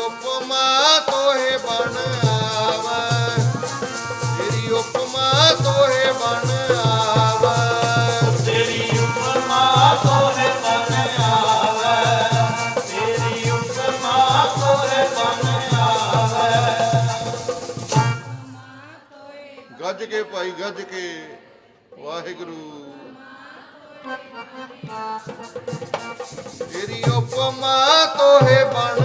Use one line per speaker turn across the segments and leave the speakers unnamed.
ਉਪਮਾ ਤੋਹੇ ਬਣ ਆਵੈ। ਤੇਰੀ ਉਪਮਾ ਤੋਹੇ ਬਣ ਆਵੈ।
ਤੇਰੀ ਉਪਮਾ ਤੋਰੇ ਬਨ ਆਵੇ। ਤੇਰੀ ਉਪਮਾ ਤੋਰੇ ਬਨ ਆਵੇ।
ਗੱਜ ਕੇ ਭਾਈ ਗੱਜ ਕੇ। ਵਾਹਿਗੁਰੂ। ਤੇਰੀ ਉਪਮਾ ਤੋਹੇ ਬਣ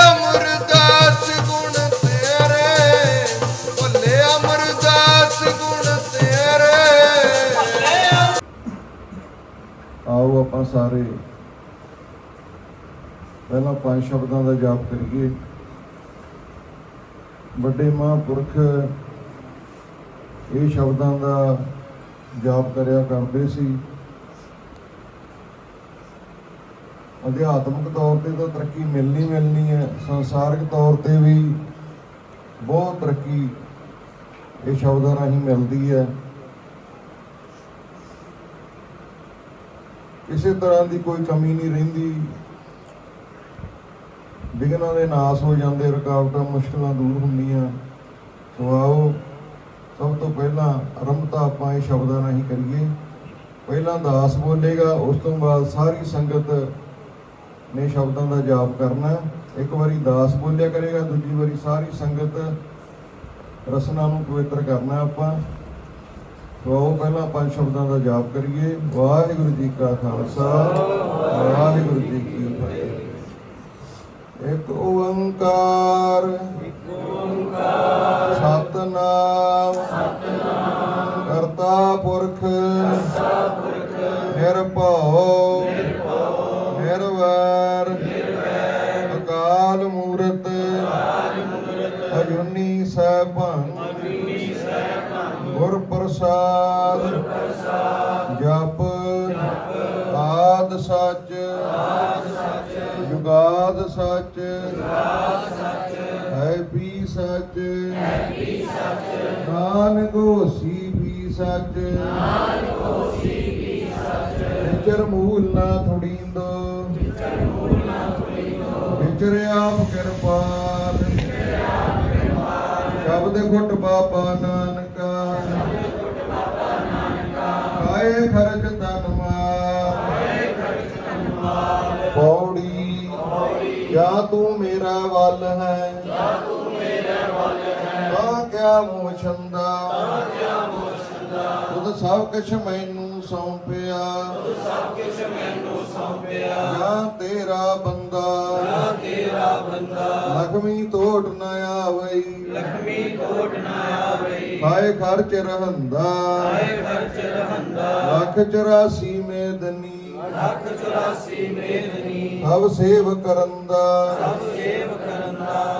ਆਪਾਂ ਸਾਰੇ। ਪਹਿਲਾਂ ਪੰਜ ਸ਼ਬਦਾਂ ਦਾ ਜਾਪ ਕਰੀਏ। ਵੱਡੇ ਮਹਾਂਪੁਰਖ ਇਹ ਸ਼ਬਦਾਂ ਦਾ ਜਾਪ ਕਰਿਆ ਕਰਦੇ ਸੀ। ਅਧਿਆਤਮਿਕ ਤੌਰ ਤੇ ਤਾਂ ਤਰੱਕੀ ਮਿਲਣੀ ਮਿਲਣੀ ਹੈ। ਸੰਸਾਰਿਕ ਤੌਰ ਤੇ ਵੀ ਬਹੁਤ ਤਰੱਕੀ ਇਹ ਸ਼ਬਦਾਂ ਰਾਹੀਂ ਮਿਲਦੀ ਹੈ। ਕਿਸੇ ਤਰ੍ਹਾਂ ਦੀ ਕੋਈ ਕਮੀ ਨਹੀਂ ਰਹਿੰਦੀ। ਵਿਘਨਾਂ ਦੇ ਨਾਸ ਹੋ ਜਾਂਦੇ, ਰੁਕਾਵਟਾਂ ਮੁਸ਼ਕਲਾਂ ਦੂਰ ਹੁੰਦੀਆਂ। ਸੋ ਆਓ, ਸਭ ਤੋਂ ਪਹਿਲਾਂ ਆਰੰਭਤਾ ਆਪਾਂ ਇਹ ਸ਼ਬਦਾਂ ਰਾਹੀਂ ਕਰੀਏ। ਪਹਿਲਾਂ ਦਾਸ ਬੋਲੇਗਾ, ਉਸ ਤੋਂ ਬਾਅਦ ਸਾਰੀ ਸੰਗਤ ਨੇ ਸ਼ਬਦਾਂ ਦਾ ਜਾਪ ਕਰਨਾ। ਇੱਕ ਵਾਰੀ ਦਾਸ ਬੋਲਿਆ ਕਰੇਗਾ, ਦੂਜੀ ਵਾਰੀ ਸਾਰੀ ਸੰਗਤ ਰਸਨਾ ਨੂੰ ਪਵਿੱਤਰ ਕਰਨਾ ਆਪਾਂ। ਸੋ ਪਹਿਲਾਂ ਪੰਜ ਸ਼ਬਦਾਂ ਦਾ ਜਾਪ ਕਰੀਏ। ਵਾਹਿਗੁਰੂ ਜੀ ਕਾ ਖਾਲਸਾ, ਵਾਹਿਗੁਰੂ ਜੀ ਕੀ ਫਤਿਹ। ਇੱਕ ਓੰਕਾਰ ਓੰਕਾਰ ਸਤਨਾਮ ਸਤਨਾਮ ਕਰਤਾ ਪੁਰਖ ਕਰਤਾ ਪੁਰਖ ਨਿਰਭਉ ਨਿਰਭਉ ਨਿਰਵੈਰ ਨਿਰਵੈਰ ਅਕਾਲ ਮੂਰਤ ਅਕਾਲ ਮੂਰਤ ਅਜੂਨੀ ਸੈਭੰ ਅਜੂਨੀ ਸੈਭੰ ਗੁਰ ਪ੍ਰਸਾਦ ਜਪ ਜਪ ਆਦ ਸੱਚ ਆਦ ਸੱਚ ਜੁਗਾਦ ਸੱਚ ਜੁਗਾਦ ਸੱਚ ਹੈ ਵੀ ਸੱਚ ਨਾਨਕ ਹੋਸੀ ਵੀ ਸੱਚ ਵਿਚਰ ਮੂਲ ਨਾ ਥੋੜੀਂਦੋ, ਵਿਚਰ ਆਪ ਕਿਰਪਾਲ, ਸ਼ਬਦ ਘੁੱਟ ਬਾਬਾ ਨਾਨਕਾ ਨਾਨਕਾ ਖਰਚ ਤਨ ਮਾਰ ਪੌੜੀ ਕਿਆ ਤੂੰ ਮੇਰਾ ਵੱਲ ਹੈ ਜਾਂ ਤੂੰ ਮੇਰਾ ਵੱਲ ਹੈ। ਤਾਂ ਕਿਆ ਮੋਹ ਛੰਦਾ। ਤਾਂ ਕਿਆ ਮੋਹ ਤੁਧ ਸਭ ਕੁਛ ਮੈਨੂੰ ਸੌਂਪਿਆ ਤੁਧ ਸਭ ਕੁਛ ਮੈਨੂੰ ਸੌਂਪਿਆ ਜਾਂ ਤੇਰਾ ਬੰਦਾ। ਜਾਂ ਤੇਰਾ ਬੰਦਾ। ਲਖਮੀ ਤੋੜ ਨਾ ਆਵਈ। ਲਖਮੀ ਤੋੜ ਨਾ ਆਵਈ। ਹਾਏ ਖਰਚ ਰਹੰਦਾ। ਹਾਏ ਖਰਚ ਰਹੰਦਾ। ਲੱਖ 84 ਮੇਦਨੀ। ਲੱਖ 84 ਮੇਦਨੀ। ਸਭ ਸੇਵ ਕਰੰਦਾ। ਸਭ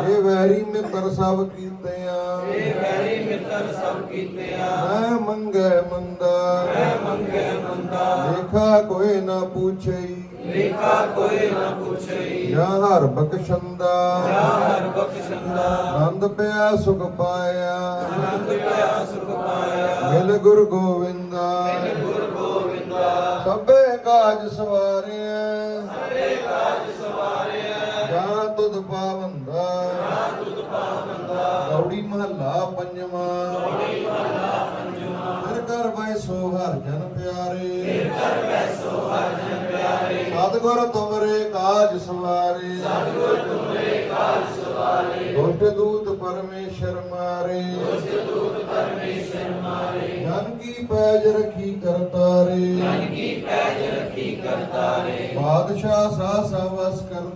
ਇਹ ਵੈਰੀ ਮਿੱਤਰ ਸਭ ਕੀਤਿਆਂ। ਇਹ ਵੈਰੀ ਮਿੱਤਰ ਸਭ ਕੀਤਿਆਂ। ਮੈਂ ਮੰਗੇ ਮੰਦਾ। ਮੈਂ ਮੰਗੇ ਮੰਦਾ। ਲੇਖਾ ਕੋਈ ਨਾ ਪੁੱਛਈ। ਲੇਖਾ ਕੋਈ ਨਾ ਪੁੱਛਈ। ਜਾਂ ਹਰ ਬਖਸ਼ੰਦਾ। ਜਾਂ ਹਰ ਬਖਸ਼ੰਦਾ। ਆਨੰਦ ਪਿਆ ਸੁਖ ਪਾਇਆ। ਆਨੰਦ ਪਿਆ ਸੁਖ ਪਾਇਆ। ਮਿਲ ਗੁਰ ਗੋਵਿੰਦਾ। ਮਿਲ ਗੁਰ ਗੋਵਿੰਦਾ। ਸਭੇ ਕਾਜ ਸਵਾਰਿਆ। ਤੁਧ ਪਾਵੰਦਾ। ਜਾਂ ਤੁਧ ਪਾਵੰਦਾ ਗੌੜੀ ਮਹੱਲਾ ਪੰਜਵਾਂ। ਗੌੜੀ ਮਹੱਲਾ ਪੰਜਵਾਂ ਫਿਰ ਕਰ ਵੈ ਸੋ ਹਰ ਜਨ ਪਿਆਰੇ। ਫਿਰ ਕਰ ਵੈ ਸੋ ਹਰ ਜਨ ਪਿਆਰੇ ਸਤਿਗੁਰ ਤੁਮਰੇ ਕਾਜ ਸਵਾਰੇ। ਸਤਿਗੁਰ ਤੁਮਰੇ ਕਾਜ ਸਵਾਰੇ ਦੁਸ਼ਟ ਦੂਤ ਪਰਮੇਸ਼ਰ ਮਾਰੇ। ਦੁਸ਼ਟ ਦੂਤ ਪਰਮੇਸ਼ਰ ਮਾਰੇ ਜਨ ਕੀ ਪੈਜ ਰਖੀ ਕਰਤਾਰੇ। ਜਨ ਕੀ ਪੈਜ ਰਖੀ ਕਰਤਾਰੇ। ਬਾਦਸ਼ਾਹ ਸਾ ਸਵਸ ਕਰ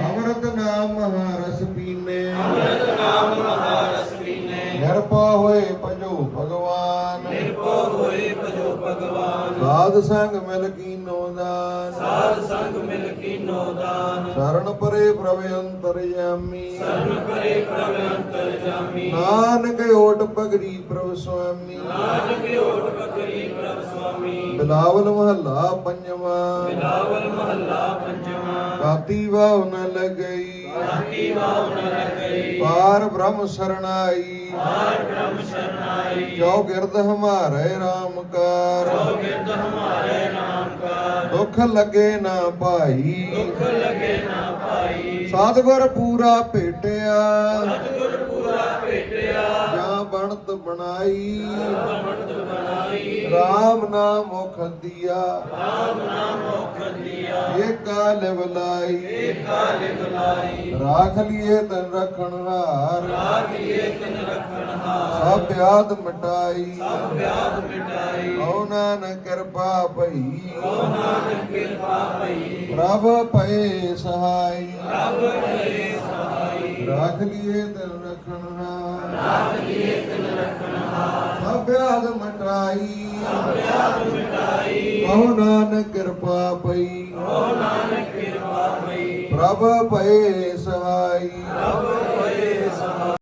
ਅੰਮ੍ਰਿਤ ਨਾਮ ਮਹਾਰਸ ਪੀਨੇ। ਅੰਮ੍ਰਿਤ ਨਾਮ ਮਹਾਰਸ ਪੀਨੇ। ਨਿਰਭਉ ਹੋਏ ਭਜੋ ਭਗਵਾਨ।
ਨਿਰਭਉ ਹੋਏ ਭਜੋ ਭਗਵਾਨ।
ਸਾਧ ਸੰਗ ਮਿਲ ਕੀਨੋ ਦਾਨ।
ਸਾਧ ਸੰਗ ਮਿਲ ਕੀਨੋ ਦਾਨ।
ਸ਼ਰਨ ਪਰੇ ਪ੍ਰਭ ਅੰਤਰਯਾਮੀ
ਸਰਨ ਪਰੇ ਪ੍ਰਭ ਅੰਤਰ
ਨਾਨਕ ਓਟ ਪਗੜੀ ਪ੍ਰਭ ਸੁਆਮੀ।
ਨਾਨਕ ਓਟ ਬਕਰੀ ਪ੍ਰਭ ਸੁਆਮੀ।
ਬਿਲਾਵਲ ਮਹੱਲਾ ਪੰਜਵਾਂ।
ਬਿਲਾਵਲ ਮਹੱਲਾ ਪੰਜਵਾਂ।
ਕਾਤੀ ਵਾਉ ਨ ਲਗਈ।
ਰਾਤੀ ਵਾਉ ਨ ਲਗਈ।
ਪਾਰ ਬ੍ਰਹਮ ਸਰਣਾਈ।
ਪਾਰ ਬ੍ਰਹਮ ਸ਼ਰਨਾਈ
ਜੋ ਗਿਰਦ ਹਮਾਰੇ RAM ਕਾਰ।
ਜੋ ਗਿਰਦ ਹਮਾਰੇ ਨਾਮ ਕਾ
ਦੁੱਖ ਲੱਗੇ ਨਾ ਭਾਈ।
ਦੁੱਖ ਲਗੇ ਨਾ ਪਾਈ
ਸਤਿਗੁਰ ਪੂਰਾ ਭੇਟਿਆ।
ਸਤਿਗੁਰ
ਬਣਾਈ। RAM ਨਾਮ ਮੁਖ ਦੀਆ
ਰਾਮ ਨਾਮ ਮੁਖ ਦਿਆ
ਇਹ ਕਾਲ ਬਲਾਈ
ਕਾਲ
ਰਾਖ ਲਿਏ ਤਨ ਰਖਣ
ਰਾਖ ਲਿਏ ਤਨ ਰਖਣ
ਸਭ ਯਾਦ ਮਟਾਈ।
ਸਭ ਵਿਆਦ ਮਿਟਾਈ
ਓ ਨਾਨਕ ਕਿਰਪਾ ਭਈ।
ਓ ਨਾਨਕ ਕਿਰਪਾ ਭਈ
ਪ੍ਰਭ ਭਏ ਸਹਾਈ
ਪ੍ਰਭ ਕਰੇ ਸਹਾਈ।
ਰਾਖ ਲਿਏ ਤਨ ਰਖਣ ਹਾਰ। ਰਾਖ ਤਨ ਰਖਣ ਸਭ ਯਾਦ ਮਟਾਈ। ਸਭ ਯਾਦ ਮਟਾਈ ਓ ਨਾਨਕ ਕਿਰਪਾ ਪਈ।
ਓ ਨਾਨਕ ਕਿਰਪਾ ਭਈ
ਪ੍ਰਭ ਭਏ ਸਹਾਈ
ਪ੍ਰਭ ਕਰੇ ਸਹਾਈ।